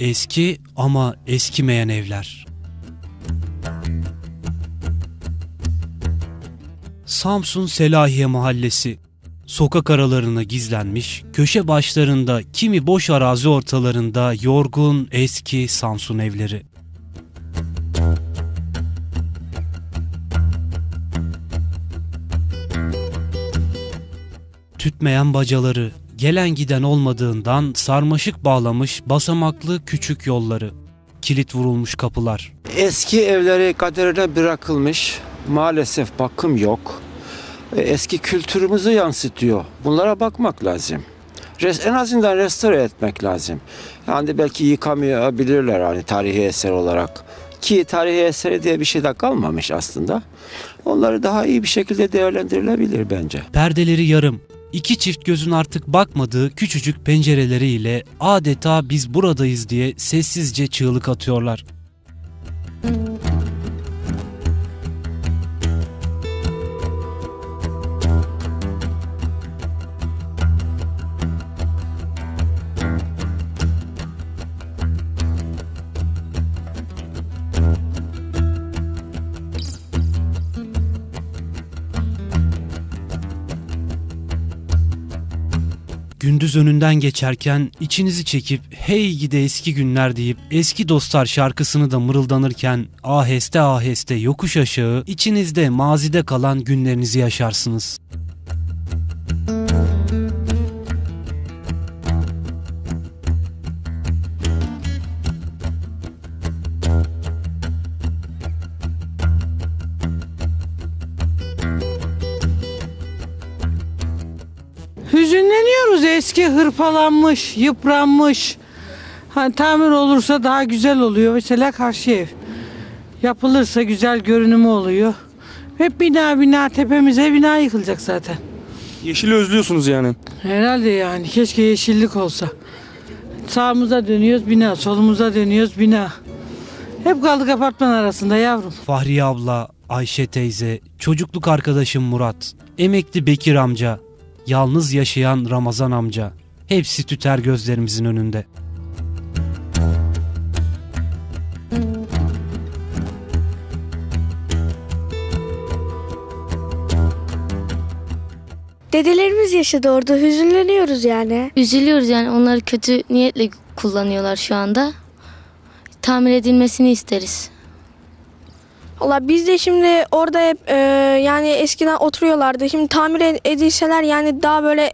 Eski ama eskimeyen evler. Samsun Selahiye Mahallesi Sokak aralarına gizlenmiş, köşe başlarında kimi boş arazi ortalarında yorgun eski Samsun evleri. Tütmeyen bacaları, gelen giden olmadığından sarmaşık bağlamış basamaklı küçük yolları, kilit vurulmuş kapılar. Eski evleri kaderine bırakılmış. Maalesef bakım yok. E, Eski kültürümüzü yansıtıyor. Bunlara bakmak lazım. En azından restore etmek lazım. Yani belki yıkamayabilirler hani tarihi eser olarak. Ki tarihi eseri diye bir şey de kalmamış aslında. Onları daha iyi bir şekilde değerlendirilebilir bence. Perdeleri yarım, iki çift gözün artık bakmadığı küçücük pencereleriyle adeta biz buradayız diye sessizce çığlık atıyorlar. Gündüz önünden geçerken içinizi çekip hey gide eski günler deyip eski dostlar şarkısını da mırıldanırken aheste aheste yokuş aşağı içinizde mazide kalan günlerinizi yaşarsınız. Hüzünleniyoruz eski hırpalanmış, yıpranmış. Hani tamir olursa daha güzel oluyor. Mesela karşı ev. Yapılırsa güzel görünümü oluyor. Hep bina bina tepemize bina yıkılacak zaten. Yeşili özlüyorsunuz yani. Herhalde yani keşke yeşillik olsa. Sağımıza dönüyoruz bina, solumuza dönüyoruz bina. Hep kaldık apartman arasında yavrum. Fahriye abla, Ayşe teyze, çocukluk arkadaşım Murat, emekli Bekir amca, yalnız yaşayan Ramazan amca. Hepsi tüter gözlerimizin önünde. Dedelerimiz yaşadı orada hüzünleniyoruz yani. Üzülüyoruz yani onları kötü niyetle kullanıyorlar şu anda. Tamir edilmesini isteriz. Valla biz de şimdi orada hep e, yani eskiden oturuyorlardı. Şimdi tamir ed- edilseler yani daha böyle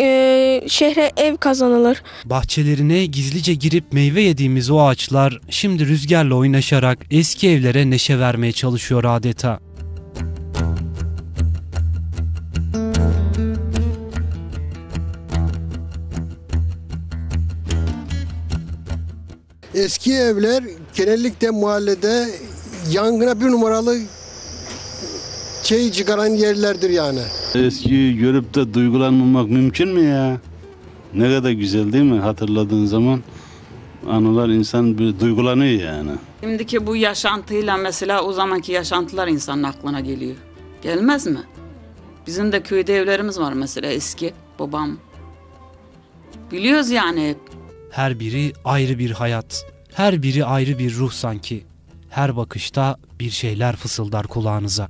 e, şehre ev kazanılır. Bahçelerine gizlice girip meyve yediğimiz o ağaçlar şimdi rüzgarla oynaşarak eski evlere neşe vermeye çalışıyor adeta. Eski evler genellikle mahallede yangına bir numaralı şey çıkaran yerlerdir yani. Eskiyi görüp de duygulanmamak mümkün mü ya? Ne kadar güzel değil mi? Hatırladığın zaman anılar insan bir duygulanıyor yani. Şimdiki bu yaşantıyla mesela o zamanki yaşantılar insanın aklına geliyor. Gelmez mi? Bizim de köyde evlerimiz var mesela eski babam. Biliyoruz yani hep. Her biri ayrı bir hayat, her biri ayrı bir ruh sanki. Her bakışta bir şeyler fısıldar kulağınıza.